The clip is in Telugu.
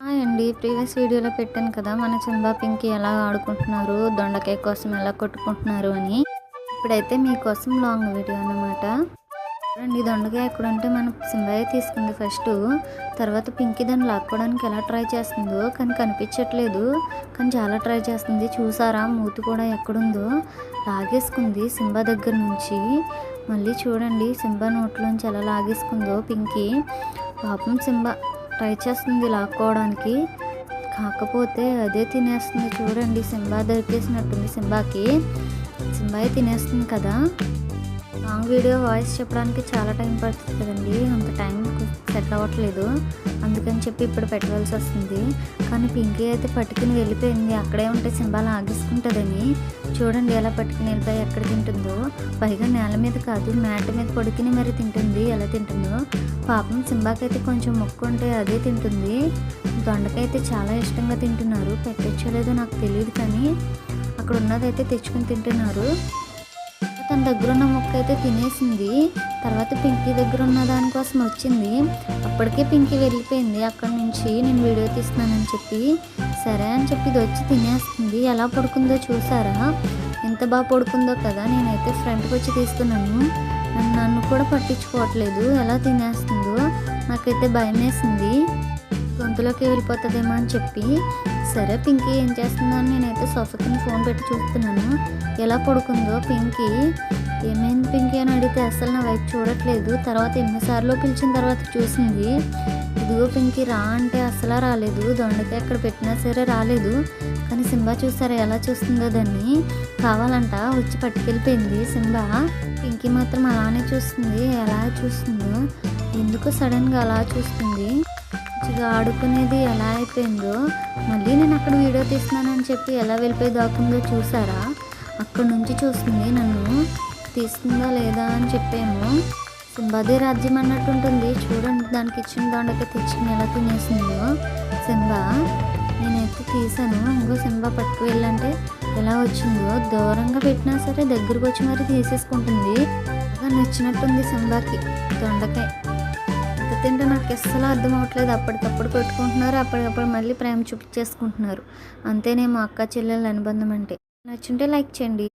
హాయ్ అండి. ప్రీవియస్ వీడియోలో పెట్టాను కదా మన చందా పింకి ఎలా ఆడుకుంటున్నారు దొండకాయ కోసం ఎలా కొట్టుకుంటున్నారు అని. ఇప్పుడైతే మీకోసం లాంగ్ వీడియో అన్నమాట. చూడండి దొండకాయ ఎక్కడ ఉంటే మన సింబాయే తీసుకుంది ఫస్ట్. తర్వాత పింకి దాన్ని లాక్కోవడానికి ఎలా ట్రై చేస్తుందో కానీ కనిపించట్లేదు. కానీ చాలా ట్రై చేస్తుంది. చూసారా మూతి కూడా ఎక్కడుందో. లాగేసుకుంది సింబా దగ్గర నుంచి. మళ్ళీ చూడండి సింబా నోట్లోంచి ఎలా లాగేసుకుందో పింకి. పాపం సింబా ట్రై చేస్తుంది లాక్కోవడానికి. కాకపోతే అదే తినేస్తుంది. చూడండి సింబా దొరికేసినట్టుంది సింబాకి. సింబాయే తినేస్తుంది కదా. లాంగ్ వీడియో వాయిస్ చెప్పడానికి చాలా టైం పడుతుంది కదండి. అంత టైం సెట్ అవ్వట్లేదు. అందుకని చెప్పి ఇప్పుడు పెట్టవలసి వస్తుంది. కానీ పింకీ అయితే పట్టుకుని వెళ్ళిపోయింది. అక్కడే ఉంటే సింబాల్ ఆగేసుకుంటుందని చూడండి ఎలా పట్టుకుని వెళ్ళిపోయి ఎక్కడ తింటుందో. పైగా నేల మీద కాదు మ్యాట్ మీద పడుకుని మరి తింటుంది. ఎలా తింటుందో. పాపం సింబాకైతే కొంచెం మొక్కు ఉంటే అదే తింటుంది. దొండకైతే చాలా ఇష్టంగా తింటున్నారు. పెట్టచ్చలేదో నాకు తెలియదు కానీ అక్కడ ఉన్నదైతే తెచ్చుకుని తింటున్నారు. తన దగ్గర ఉన్న మొక్క అయితే తినేసింది. తర్వాత పింకీ దగ్గర ఉన్న దానికోసం వచ్చింది. అప్పటికే పింకీ వెళ్ళిపోయింది. అక్కడ నుంచి నేను వీడియో తీస్తున్నానని చెప్పి. సరే అని చెప్పి ఇది వచ్చి తినేస్తుంది. ఎలా పడుకుందో చూసారా? ఎంత బాగా పడుకుందో కదా. నేనైతే ఫ్రంట్కి వచ్చి తీస్తున్నాను. నన్ను నన్ను కూడా పట్టించుకోవట్లేదు. ఎలా తినేస్తుందో నాకైతే భయం వేసింది గొంతులోకి వెళ్ళిపోతుందేమో అని చెప్పి. సరే పింకీ ఏం చేస్తుందో అని నేనైతే సోఫా కింద ఫోన్ పెట్టి చూస్తున్నాను. ఎలా పడుకుందో పింకీ? ఏమైంది పింకీ అని అడిగితే అసలు నా వైపు చూడట్లేదు. తర్వాత ఎన్నిసార్లు పిలిచిన తర్వాత చూసింది. ఇదిగో పింకి రా అంటే అసలు రాలేదు. దొండకాయ ఎక్కడ పెట్టినా సరే రాలేదు. కానీ సింబా చూసారా ఎలా చూస్తుందో దాన్ని? కావాలంట వచ్చి పట్టుకెళ్ళిపోయింది సింబా. పింకీ మాత్రం అలానే చూస్తుంది. ఎలా చూస్తుందో? ఎందుకు సడన్గా అలా చూస్తుంది. మంచిగా ఆడుకునేది ఎలా అయిపోయిందో. మళ్ళీ నేను అక్కడ వీడియో తీస్తున్నానని చెప్పి ఎలా వెళ్ళిపోయి దాక్కుందో చూసారా? అక్కడ నుంచి చూస్తుంది నన్ను. తీస్తుందా లేదా అని చెప్పేమో. సింబాదే రాజ్యం అన్నట్టు ఉంటుంది చూడండి దానికి ఇచ్చిన దొండకే తెచ్చింది. ఎలా తినేసిందో. సింబా నేనైతే తీసాను. ఇంకో సింబా పట్టుకు వెళ్ళంటే ఎలా వచ్చిందో. దూరంగా పెట్టినా సరే దగ్గరకు వచ్చి మరి తీసేసుకుంటుంది. బాగా నచ్చినట్టుంది సింబాకి దొండకాయ. ఎంత తింటే నాకు అస్సలు అర్థం అవ్వట్లేదు అప్పటికప్పుడు కొట్టుకుంటున్నారు. అప్పటికప్పుడు మళ్ళీ ప్రేమ చూపించేసుకుంటున్నారు. అంతేనేమో అక్క చెల్లెల అనుబంధం అంటే. నచ్చుంటే లైక్ చేయండి.